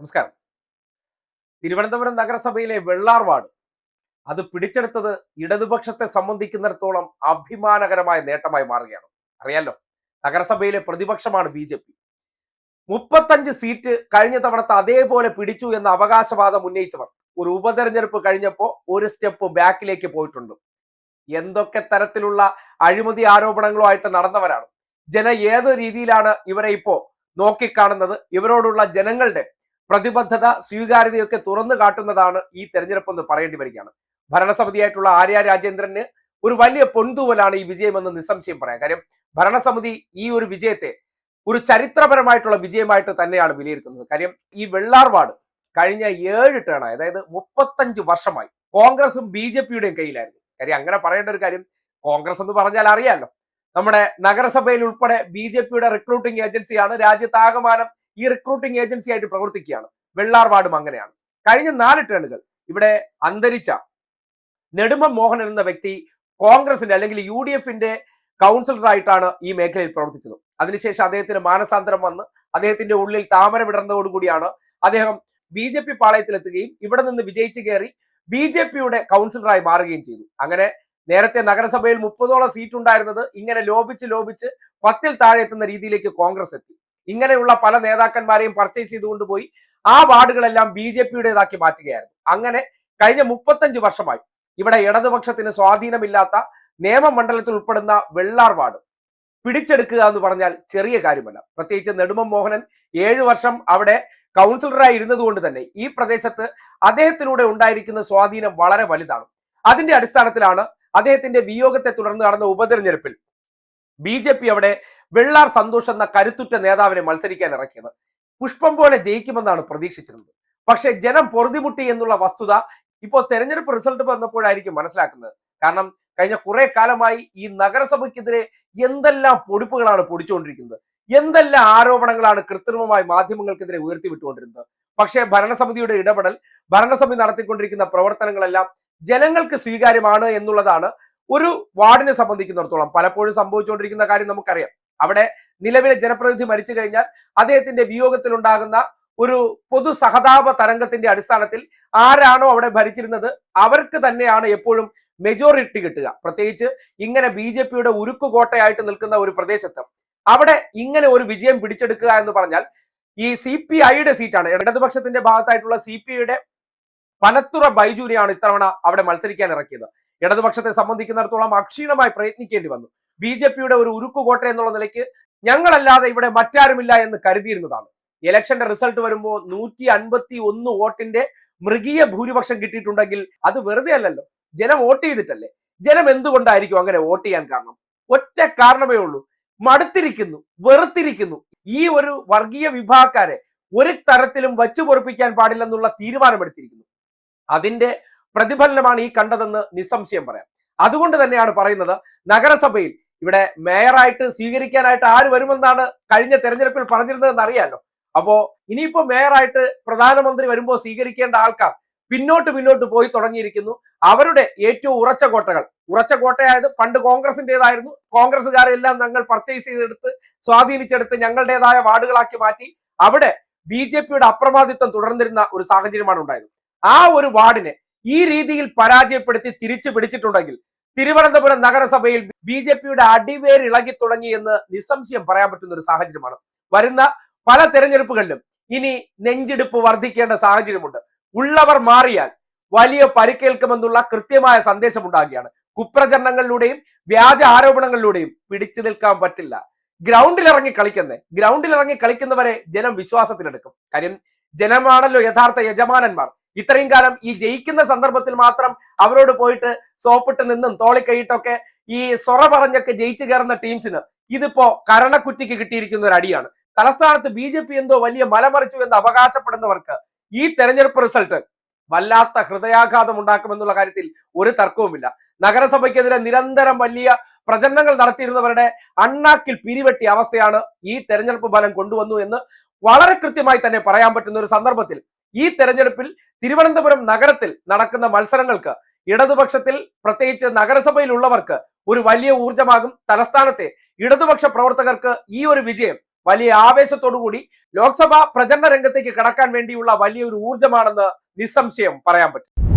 നമസ്കാരം. തിരുവനന്തപുരം നഗരസഭയിലെ വെള്ളാർ വാർഡ് അത് പിടിച്ചെടുത്തത് ഇടതുപക്ഷത്തെ സംബന്ധിക്കുന്നിടത്തോളം അഭിമാനകരമായ നേട്ടമായി മാറുകയാണ്. അറിയാലോ നഗരസഭയിലെ പ്രതിപക്ഷമാണ് ബി ജെ പി. മുപ്പത്തഞ്ച് സീറ്റ് കഴിഞ്ഞ തവണത്തെ അതേപോലെ പിടിച്ചു എന്ന അവകാശവാദം ഉന്നയിച്ചവർ ഒരു ഉപതെരഞ്ഞെടുപ്പ് കഴിഞ്ഞപ്പോൾ ഒരു സ്റ്റെപ്പ് ബാക്കിലേക്ക് പോയിട്ടുണ്ട്. എന്തൊക്കെ തരത്തിലുള്ള അഴിമതി ആരോപണങ്ങളുമായിട്ട് നടന്നവരാണ്. ജന ഏത് രീതിയിലാണ് ഇവരെ ഇപ്പോ നോക്കിക്കാണുന്നത്? ഇവരോടുള്ള ജനങ്ങളുടെ പ്രതിബദ്ധത സ്വീകാര്യതയൊക്കെ തുറന്നു കാട്ടുന്നതാണ് ഈ തെരഞ്ഞെടുപ്പ് എന്ന് പറയേണ്ടി വരികയാണ്. ഭരണസമിതിയായിട്ടുള്ള ആര്യ രാജേന്ദ്രന് ഒരു വലിയ പൊൻതൂവലാണ് ഈ വിജയമെന്ന് നിസ്സംശയം പറയാം. കാര്യം ഭരണസമിതി ഈ ഒരു വിജയത്തെ ഒരു ചരിത്രപരമായിട്ടുള്ള വിജയമായിട്ട് തന്നെയാണ് വിലയിരുത്തുന്നത്. കാര്യം ഈ വെള്ളാർവാട് കഴിഞ്ഞ ഏഴ് ടേണായി അതായത് മുപ്പത്തഞ്ച് വർഷമായി കോൺഗ്രസും ബി ജെ പിയുടെയും കയ്യിലായിരുന്നു. കാര്യം അങ്ങനെ പറയേണ്ട ഒരു കാര്യം കോൺഗ്രസ് എന്ന് പറഞ്ഞാൽ അറിയാമല്ലോ നമ്മുടെ നഗരസഭയിൽ ഉൾപ്പെടെ ബി ജെ പിയുടെ റിക്രൂട്ടിംഗ് ഏജൻസിയാണ് രാജ്യത്താകമാനം ഈ റിക്രൂട്ടിംഗ് ഏജൻസി ആയിട്ട് പ്രവർത്തിക്കുകയാണ്. വെള്ളാർ വാർഡും അങ്ങനെയാണ്. കഴിഞ്ഞ നാല് ടേണുകൾ ഇവിടെ അന്തരിച്ച നെടുമ്പം മോഹൻ എന്ന വ്യക്തി കോൺഗ്രസിന്റെ അല്ലെങ്കിൽ യു ഡി എഫിന്റെ കൗൺസിലറായിട്ടാണ് ഈ മേഖലയിൽ പ്രവർത്തിച്ചത്. അതിനുശേഷം അദ്ദേഹത്തിന് മാനസാന്തരം വന്ന് അദ്ദേഹത്തിന്റെ ഉള്ളിൽ താമര വിടർന്നതോടുകൂടിയാണ് അദ്ദേഹം ബി ജെ പി പാളയത്തിലെത്തുകയും ഇവിടെ നിന്ന് വിജയിച്ചു കയറി ബി ജെ പിയുടെ കൗൺസിലറായി മാറുകയും ചെയ്തു. അങ്ങനെ നേരത്തെ നഗരസഭയിൽ മുപ്പതോളം സീറ്റ് ഉണ്ടായിരുന്നത് ഇങ്ങനെ ലോപിച്ച് ലോപിച്ച് പത്തിൽ താഴെ എത്തുന്ന രീതിയിലേക്ക് കോൺഗ്രസ് എത്തി. ഇങ്ങനെയുള്ള പല നേതാക്കന്മാരെയും പർച്ചേസ് ചെയ്തുകൊണ്ട് പോയി ആ വാർഡുകളെല്ലാം ബി ജെ പിയുടേതാക്കി മാറ്റുകയായിരുന്നു. അങ്ങനെ കഴിഞ്ഞ മുപ്പത്തഞ്ച് വർഷമായി ഇവിടെ ഇടതുപക്ഷത്തിന് സ്വാധീനമില്ലാത്ത നിയമമണ്ഡലത്തിൽ ഉൾപ്പെടുന്ന വെള്ളാർ വാർഡ്. പിടിച്ചെടുക്കുക എന്ന് പറഞ്ഞാൽ ചെറിയ കാര്യമല്ല. പ്രത്യേകിച്ച് നെടുമം മോഹനൻ ഏഴു വർഷം അവിടെ കൗൺസിലറായി ഇരുന്നതുകൊണ്ട് തന്നെ ഈ പ്രദേശത്ത് അദ്ദേഹത്തിലൂടെ ഉണ്ടായിരിക്കുന്ന സ്വാധീനം വളരെ വലുതാണ്. അതിന്റെ അടിസ്ഥാനത്തിലാണ് അദ്ദേഹത്തിന്റെ വിയോഗത്തെ തുടർന്ന് നടന്ന ഉപതെരഞ്ഞെടുപ്പിൽ ബി ജെ പി അവിടെ വെള്ളാർ സന്തോഷ് എന്ന കരുത്തുറ്റ നേതാവിനെ മത്സരിക്കാൻ ഇറക്കിയത്. പുഷ്പം പോലെ ജയിക്കുമെന്നാണ് പ്രതീക്ഷിച്ചിരുന്നത്. പക്ഷേ ജനം പൊറുതിമുട്ടി എന്നുള്ള വസ്തുത ഇപ്പോൾ തെരഞ്ഞെടുപ്പ് റിസൾട്ട് വന്നപ്പോഴായിരിക്കും മനസ്സിലാക്കുന്നത്. കാരണം കഴിഞ്ഞ കുറെ കാലമായി ഈ നഗരസഭയ്ക്കെതിരെ എന്തെല്ലാം പൊടിപ്പുകളാണ് പൊടിച്ചുകൊണ്ടിരിക്കുന്നത്. എന്തെല്ലാം ആരോപണങ്ങളാണ് കൃത്രിമമായി മാധ്യമങ്ങൾക്കെതിരെ ഉയർത്തിവിട്ടുകൊണ്ടിരുന്നത്. പക്ഷേ ഭരണസമിതിയുടെ ഇടപെടൽ ഭരണസമിതി നടത്തിക്കൊണ്ടിരിക്കുന്ന പ്രവർത്തനങ്ങളെല്ലാം ജനങ്ങൾക്ക് സ്വീകാര്യമാണ് എന്നുള്ളതാണ് ഒരു വാർഡിനെ സംബന്ധിക്കുന്നിടത്തോളം പലപ്പോഴും സംഭവിച്ചുകൊണ്ടിരിക്കുന്ന കാര്യം നമുക്കറിയാം. അവിടെ നിലവിലെ ജനപ്രതിനിധി മരിച്ചു കഴിഞ്ഞാൽ അദ്ദേഹത്തിന്റെ വിയോഗത്തിൽ ഉണ്ടാകുന്ന ഒരു പൊതു സഹതാപ തരംഗത്തിന്റെ അടിസ്ഥാനത്തിൽ ആരാണോ അവിടെ ഭരിച്ചിരുന്നത് അവർക്ക് തന്നെയാണ് എപ്പോഴും മെജോറിറ്റി കിട്ടുക. പ്രത്യേകിച്ച് ഇങ്ങനെ ബി ജെ പിയുടെ ഉരുക്കുകോട്ടയായിട്ട് നിൽക്കുന്ന ഒരു പ്രദേശത്ത് അവിടെ ഇങ്ങനെ ഒരു വിജയം പിടിച്ചെടുക്കുക എന്ന് പറഞ്ഞാൽ ഈ സി പി ഐയുടെ സീറ്റാണ്. ഇടതുപക്ഷത്തിന്റെ ഭാഗത്തായിട്ടുള്ള സി പി ഐയുടെ പനത്തുറ ബൈജൂരിയാണ് ഇത്തവണ അവിടെ മത്സരിക്കാൻ ഇറക്കിയത്. ഇടതുപക്ഷത്തെ സംബന്ധിക്കുന്നിടത്തോളം അക്ഷീണമായി പ്രയത്നിക്കേണ്ടി വന്നു. ബി ജെ പിയുടെ ഒരു ഉരുക്കുകോട്ട എന്നുള്ള നിലയ്ക്ക് ഞങ്ങളല്ലാതെ ഇവിടെ മറ്റാരുമില്ല എന്ന് കരുതിയിരുന്നതാണ്. ഇലക്ഷന്റെ റിസൾട്ട് വരുമ്പോൾ നൂറ്റി അൻപത്തി ഒന്ന് വോട്ടിന്റെ മൃഗീയ ഭൂരിപക്ഷം കിട്ടിയിട്ടുണ്ടെങ്കിൽ അത് വെറുതെ അല്ലല്ലോ. ജനം വോട്ട് ചെയ്തിട്ടല്ലേ? ജനം എന്തുകൊണ്ടായിരിക്കും അങ്ങനെ വോട്ട് ചെയ്യാൻ കാരണം? ഒറ്റ കാരണമേ ഉള്ളൂ. മടുത്തിരിക്കുന്നു വെറുത്തിരിക്കുന്നു. ഈ ഒരു വർഗീയ വിഭാഗക്കാരെ ഒരു തരത്തിലും വച്ചു പൊറപ്പിക്കാൻ പാടില്ലെന്നുള്ള തീരുമാനമെടുത്തിരിക്കുന്നു. അതിന്റെ പ്രതിഫലനമാണ് ഈ കണ്ടതെന്ന് നിസ്സംശയം പറയാം. അതുകൊണ്ട് തന്നെയാണ് പറയുന്നത് നഗരസഭയിൽ ഇവിടെ മേയറായിട്ട് സ്വീകരിക്കാനായിട്ട് ആര് വരുമെന്നാണ് കഴിഞ്ഞ തെരഞ്ഞെടുപ്പിൽ പറഞ്ഞിരുന്നതെന്ന് അറിയാലോ. അപ്പോ ഇനിയിപ്പോ മേയറായിട്ട് പ്രധാനമന്ത്രി വരുമ്പോൾ സ്വീകരിക്കേണ്ട ആൾക്കാർ പിന്നോട്ട് പിന്നോട്ട് പോയി തുടങ്ങിയിരിക്കുന്നു. അവരുടെ ഏറ്റവും ഉറച്ച കോട്ടകൾ. ഉറച്ച കോട്ടയായത് പണ്ട് കോൺഗ്രസിന്റെതായിരുന്നു കോൺഗ്രസ്സുകാരെല്ലാം ഞങ്ങൾ പർച്ചേസ് ചെയ്തെടുത്ത് സ്വാധീനിച്ചെടുത്ത് ഞങ്ങളുടേതായ വാർഡുകളാക്കി മാറ്റി അവിടെ ബി ജെ പിയുടെ അപ്രമാദിത്വം തുടർന്നിരുന്ന ഒരു സാഹചര്യമാണ് ഉണ്ടായത്. ആ ഒരു വാർഡിനെ ഈ രീതിയിൽ പരാജയപ്പെടുത്തി തിരിച്ചു പിടിച്ചിട്ടുണ്ടെങ്കിൽ തിരുവനന്തപുരം നഗരസഭയിൽ ബി ജെ പിയുടെ അടിവേരിളകി തുടങ്ങി എന്ന് നിസ്സംശയം പറയാൻ പറ്റുന്ന ഒരു സാഹചര്യമാണ്. വരുന്ന പല തെരഞ്ഞെടുപ്പുകളിലും ഇനി നെഞ്ചെടുപ്പ് വർദ്ധിക്കേണ്ട സാഹചര്യമുണ്ട്. ഉള്ളവർ മാറിയാൽ വലിയ പരിക്കേൽക്കുമെന്നുള്ള കൃത്യമായ സന്ദേശം ഉണ്ടാകുകയാണ് കുപ്രചരണങ്ങളിലൂടെയും വ്യാജ ആരോപണങ്ങളിലൂടെയും പിടിച്ചു നിൽക്കാൻ പറ്റില്ല. ഗ്രൗണ്ടിൽ ഇറങ്ങി കളിക്കുന്നേ ഗ്രൗണ്ടിൽ ഇറങ്ങി കളിക്കുന്നവരെ ജനം വിശ്വാസത്തിലെടുക്കും. കാര്യം ജനമാണല്ലോ യഥാർത്ഥ യജമാനന്മാർ. ഇത്രയും കാലം ഈ ജയിക്കുന്ന സന്ദർഭത്തിൽ മാത്രം അവരോട് പോയിട്ട് സോപ്പിട്ട് നിന്നും തോളിക്കൈയിട്ടൊക്കെ ഈ സൊറ പറഞ്ഞൊക്കെ ജയിച്ചു കയറുന്ന ടീംസിന് ഇതിപ്പോ കരണക്കുറ്റിക്ക് കിട്ടിയിരിക്കുന്ന ഒരു അടിയാണ്. തലസ്ഥാനത്ത് ബി ജെ പി എന്തോ വലിയ മലമറിച്ചു എന്ന് അവകാശപ്പെടുന്നവർക്ക് ഈ തെരഞ്ഞെടുപ്പ് റിസൾട്ട് വല്ലാത്ത ഹൃദയാഘാതം ഉണ്ടാക്കുമെന്നുള്ള കാര്യത്തിൽ ഒരു തർക്കവുമില്ല. നഗരസഭയ്ക്കെതിരെ നിരന്തരം വലിയ പ്രചരണങ്ങൾ നടത്തിയിരുന്നവരുടെ അണ്ണാക്കിൽ പിരിവെട്ടിയ അവസ്ഥയാണ് ഈ തെരഞ്ഞെടുപ്പ് ഫലം കൊണ്ടുവന്നു എന്ന് വളരെ കൃത്യമായി തന്നെ പറയാൻ പറ്റുന്ന ഒരു സന്ദർഭത്തിൽ ഈ തെരഞ്ഞെടുപ്പിൽ തിരുവനന്തപുരം നഗരത്തിൽ നടക്കുന്ന മത്സരങ്ങൾക്ക് ഇടതുപക്ഷത്തിൽ പ്രത്യേകിച്ച് നഗരസഭയിൽ ഉള്ളവർക്ക് ഒരു വലിയ ഊർജമാകും തലസ്ഥാനത്തെ ഇടതുപക്ഷ പ്രവർത്തകർക്ക് ഈ ഒരു വിജയം വലിയ ആവേശത്തോടുകൂടി ലോക്സഭാ പ്രചരണ രംഗത്തേക്ക് കടക്കാൻ വേണ്ടിയുള്ള വലിയൊരു ഊർജമാണെന്ന് നിസ്സംശയം പറയാൻ പറ്റും.